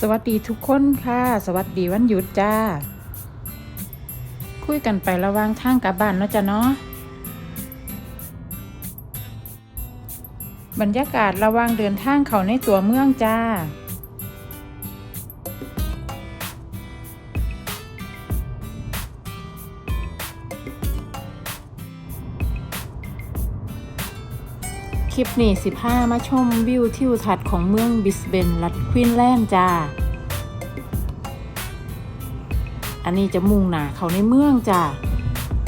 สวัสดีทุกคนค่ะ สวัสดีวันหยุดจ้า คุยกันไประว่างทางกลับบ้านเนาะจ้ะเนาะบรรยากาศระว่างเดินทางเขาในตัวเมืองจ้า คลิปนี้สิพามาชมวิวทิวทัศน์ของเมืองบิสเบนรัฐควีนแลนด์จ้า อันนี้จะมุ่งหนาเขาในเมืองจ้า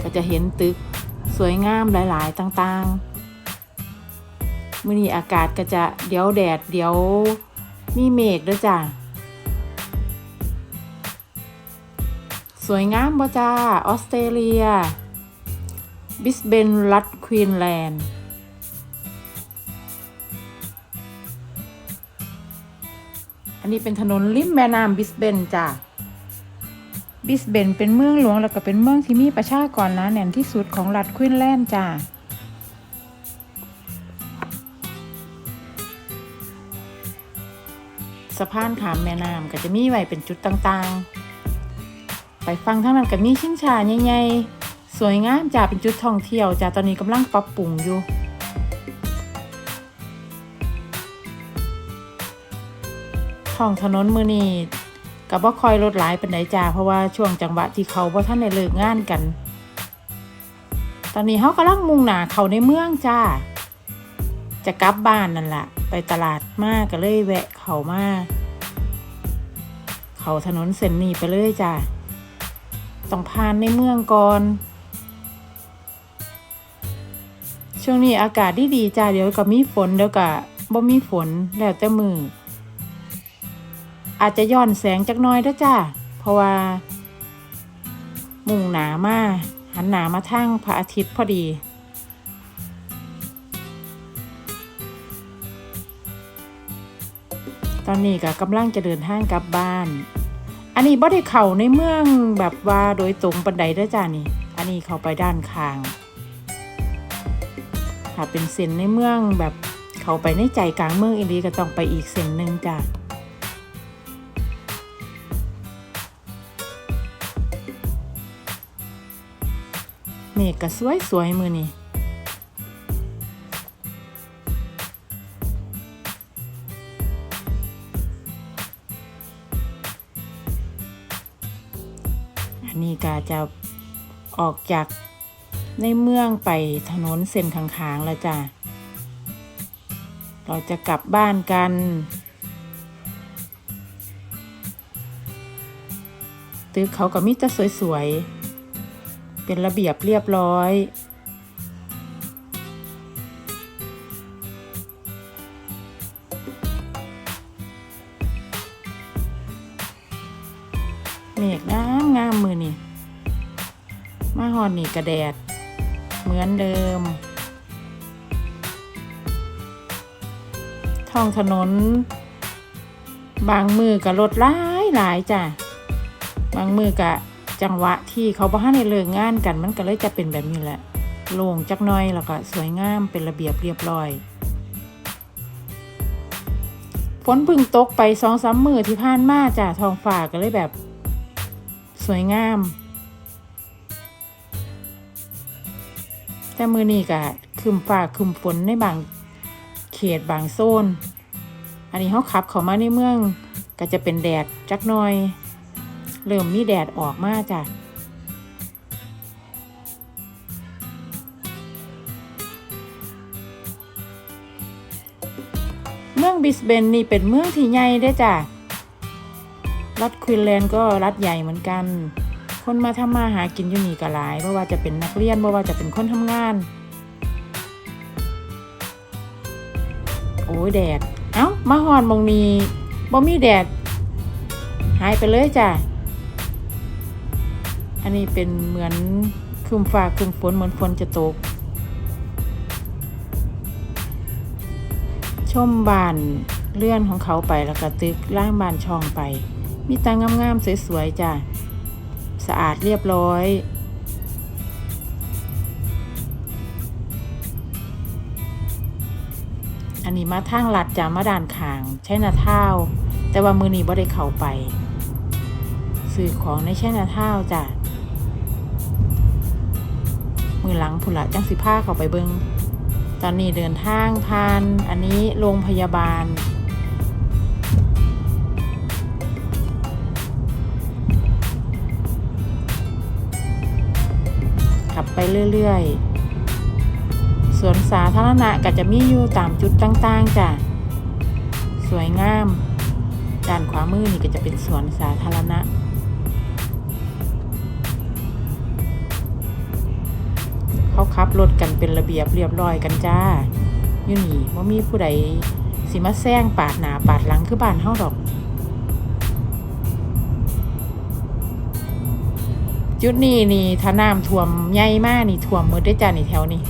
ก็จะเห็นตึกสวยงามหลายๆ ต่างๆ มื้อนี้อากาศก็จะเดี๋ยวแดดเดี๋ยวมีเมฆด้วยจ้า สวยงามบ่จ้า ออสเตรเลีย บิสเบนรัฐควีนแลนด์ นนี้เป็นถนนริมแม่น้ำบิสเบนจ้ะบิสเบนเป็นเมืองหลวงแล้วก็เป็นเมืองที่มีประชากรหนาแน่นที่สุดของรัฐควีนแลนด์จ้ะสะพานขามแม่น้ำก็จะมีไว้เป็นจุดต่างๆ ไปฟังทั้งนั้นก็มีชิงชาใหญ่ๆสวยงามจ้ะเป็นจุดท่องเที่ยวจ้ะตอนนี้กำลังปรับปรุงอยู่ ท้องถนนมือนี้กับว่าคอยรถหลายเป็นไหนจ้าเพราะว่าช่วงจังหวะที่เขาว่าท่านได้เลิกงานกัน ตอนนี้เขากำลังมุ่งหนาเขาในเมืองจ้า จะกลับบ้านนั่นแหละไปตลาดมากก็เลยแวะเขามาเขาถนนเส้นนี้ไปเลยจ้าต้องผ่านในเมืองก่อน ช่วงนี้อากาศดีดีๆจ้าเดี๋ยวก็มีฝนเดี๋ยวก็บ่มีฝนแล้วแต่มือ อาจจะย้อนแสงจักน้อยเด้อจ้าเพราะว่า มุ่งหนามาหันหนามาทางพระอาทิตย์พอดี ตอนนี้ก็กำลังจะเดินทางกลับบ้าน อันนี้บ่ได้เข้าในเมืองแบบว่าโดยตรงปันไดเด้อจ้านี่ อันนี้เข้าไปด้านข้างถ้าเป็นเส้นในเมืองแบบเข้าไปในใจกลางเมืองอีหลีก็ต้องไปอีกเส้นหนึ่งจ้า เมฆก็สวยสวยมือนี่อันนี้ก็จะออกจากในเมืองไปถนนเส้นขางๆแล้วจ้ะ เราจะกลับบ้านกันตึกเขาก็มีแต่สวยๆ เป็นระเบียบเรียบร้อย เมฆงามงามมือนี่ มาหอนนี่กระแดด เหมือนเดิม ท้องถนน บางมือกับรถหลายหลายจ้ะ บางมือกะ จังหวะที่เขาบ่ให้ในเลิกงานกันมันก็เลยจะเป็นแบบนี้แหละโล่งจักหน้อยแล้วก็สวยงามเป็นระเบียบเรียบร้อยฝนพึ่งตกไปสองสามมือที่ผ่านมาจ้ะท้องฟ้าก็เลยแบบ สวยงาม แต่มือนี้ก็คืมฟ้าคืมฝนในบางเขตบางโซน อันนี้เขาขับเขามาในเมืองก็จะเป็นแดดจักหน้อย เริ่มมีแดดออกมากจ้ะเมืองบิสเบนนี่เป็นเมืองที่ใหญ่ได้จ้ะ รัฐควีนแลนด์ก็รัฐใหญ่เหมือนกัน คนมาทำมาหากินอยู่นี่ก็หลายเพราะว่าจะเป็นนักเรียนเพราะว่าจะเป็นคนทำงาน โอ้ยแดด เอ้า มาหอนมองนี้บ่มีแดด หายไปเลยจ้ะ อันนี้เป็นเหมือนครึมฟ้าครึมฝนเหมือนฝนจะตก ชมบ้านเลื่อนของเขาไปแล้วก็ตึกล่างบ้านช่องไป มีตางงามๆสวยๆจ้ะสะอาดเรียบร้อยอันนี้มาทางลัดจ้ะมาด่านขางใช้นาเท้าวแต่ว่ามือนี้บ่ได้เข้าไปซื้อของในแช่นาท่าวจ้ะ มือหลังผุละจังสิผ้าเข้าไปเบิงตอนนี้เดินทางผ่าน อันนี้โรงพยาบาล ขับไปเรื่อยๆ สวนสาธารณะก็จะมีอยู่ตามจุดต่างๆจ้ะ สวยงาม ด้านขวามือนี่ก็จะเป็นสวนสาธารณะ ขับรถกันเป็นระเบียบเรียบร้อยกันจ้าอยู่นี่ว่ามีผู้ใดสิมาแซงปาดหนาปาดหลังคือบ้านเฮาดอก จุดนี้นี่ถ้าน้ำท่วมใหญ่มากนี่ท่วมหมดได้จ้านี่แถวนี้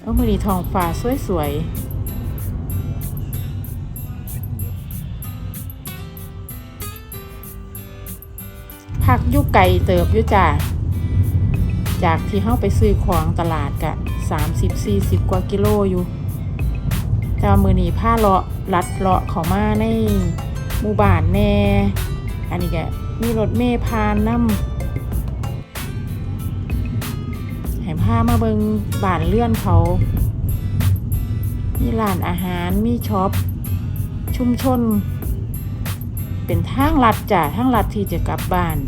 เอามือนีทองฟ้าสวยๆ พักยุไก่เติบยุจ่าจากที่เข้าไปซื้อของตลาดกะสามสิบสี่สิบกว่ากิโลอยู่แต่มือหนีผ้าเลาะลัดเลาะเขามาในหมู่บ้านแน่ อันนี้แกมีรถเมย์พานน้ำให้ามาเบิงบ้านเลื่อนเขา มีร้านอาหารมีช็อป ชุมชน เป็นทางลัดจ้ะทางลัดที่จะกลับบ้าน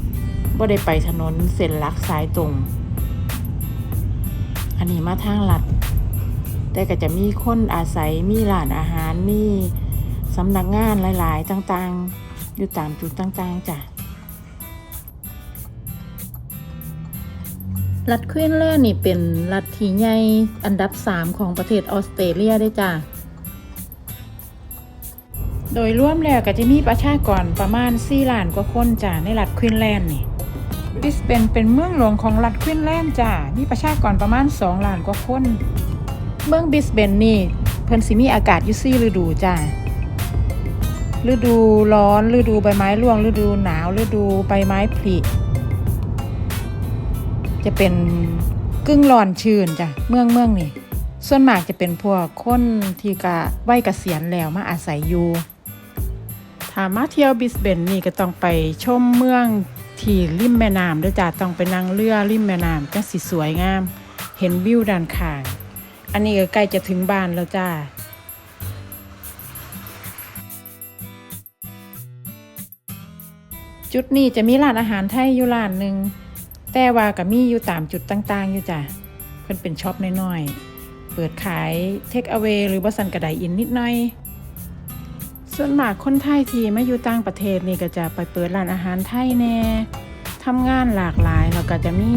บ่ได้ไปถนนเส้นลักสายตรง อันนี้มาทางลัด แต่ก็จะมีคนอาศัยมีร้านอาหารมีสำนักงานหลาย ๆ ต่างๆ อยู่ตามจุดต่างๆจ้ะรัฐควีนแลนด์นี่เป็นรัฐที่ใหญ่อันดับ 3 ของประเทศออสเตรเลียได้จ้ะ โดยรวมแล้วก็จะมีประชากรประมาณ 4 ล้านกว่าคนจ้ะในรัฐควีนแลนด์นี่ บริสเบนเป็นเมืองหลวงของรัฐควีนแลนด์จ้ะมีประชากรประมาณ 2 ล้านกว่าคน เมืองบริสเบนนี่เพิ่นสิมีอากาศอยู่4ฤดูจ้ะฤดูร้อนฤดูใบไม้ร่วงฤดูหนาวฤดูใบไม้ผลิจะเป็นกึ่งร้อนชื้นจ้ะเมืองเมืองนี่ส่วนมากจะเป็นพวกคนที่กะวัยเกษียณแล้วมาอาศัยอยู่ถ้ามาเที่ยวบิสเบนนี่ก็ต้องไปชมเมือง ที่ริมแม่น้ำด้วยจ้ะต้องไปนั่งเรือริมแม่น้ำจังสิสวยงาม เห็นวิวด้านข้าง อันนี้ก็ใกล้จะถึงบ้านแล้วจ้าจุดนี้จะมีร้านอาหารไทยอยู่ร้านหนึ่งแต่ว่าก็มีอยู่ตามจุดต่างๆอยู่จ้ะเพิ่นเป็นช็อปน้อยๆ เปิดขายเทคเอา a y หรือบ่สันกระไดอินนิดหน่อย ส่วนมากคนไทยที่มาอยู่ต่างประเทศนี่ก็จะไปเปิดร้านอาหารไทยแน่ทำงานหลากหลายแล้วก็จะมี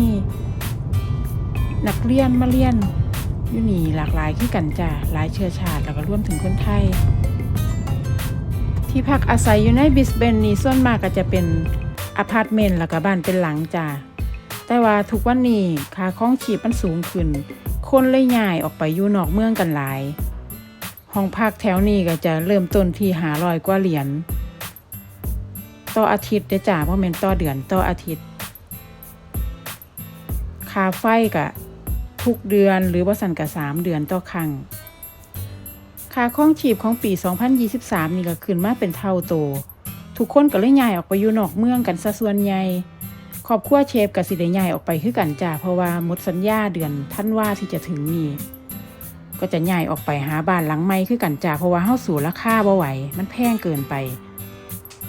นักเรียนมาเรียนอยู่นี่หลากหลายที่กันจ้ะหลายเชื้อชาติแล้วก็รวมถึงคนไทย ที่พักอาศัยอยู่ในบิสเบนนี่ส่วนมากก็จะเป็นอพาร์ตเมนต์แล้วก็บ้านเป็นหลังจ้ะแต่ว่าทุกวันนี้ค่าครองชีพมันสูงขึ้น คนเลยย้ายออกไปอยู่นอกเมืองกันหลาย ห้องพักแถวนี้ก็จะเริ่มต้นที่หาลอยกว่าเหรียญต่ออาทิตย์เด้จ้าเพราะเป็นต่อเดือนต่ออาทิตย์ค่าไฟก็ทุกเดือนหรือว่าสันกับสามเดือนต่อครั้งค่าครองชีพของปี 2023 นี่ก็ขึ้นมาเป็นเท่าโต ทุกคนก็เลยย้ายออกไปอยู่นอกเมืองกันซะส่วนใหญ่ครอบครัวเชฟกับสิได้ย้ายออกไปคือกันจ้าเพราะว่าหมดสัญญาเดือนท่านว่าที่จะถึงนี่ ก็จะย้ายออกไปหาบ้านหลังใหม่คือกันจ้าเพราะว่าเฮาสู่ราคาบ่ไหวมันแพงเกินไป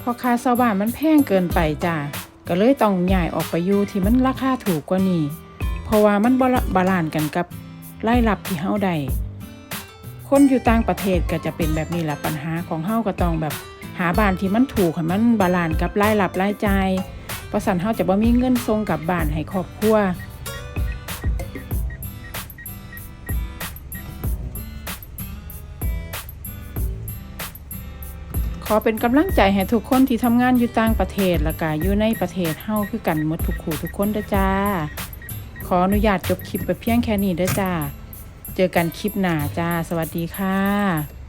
พอค่าเช่าบ้านมันแพงเกินไปจ้าก็เลยต้องย้ายออกไปอยู่ที่มันราคาถูกกว่านี้เพราะว่ามันบ่ละบาลานซ์กันกับรายรับที่เฮาได้คนอยู่ต่างประเทศก็จะเป็นแบบนี้แหละปัญหาของเฮาก็ต้องแบบหาบ้านที่มันถูกให้มันบาลานซ์กับรายรับรายจ่ายเพราะสันเฮาจะบ่มีเงินส่งกลับบ้านให้ครอบครัว อเป็นกำลังใจให้ทุกคนที่ทำงานอยู่ต่างประเทศและก็อยู่ในประเทศเฮาคือกันหมดทุกคู่ทุกคนเด้อจ้า ขออนุญาตจบคลิปไปเพียงแค่นี้เด้อจ้า เจอกันคลิปหน้าจ้า สวัสดีค่ะ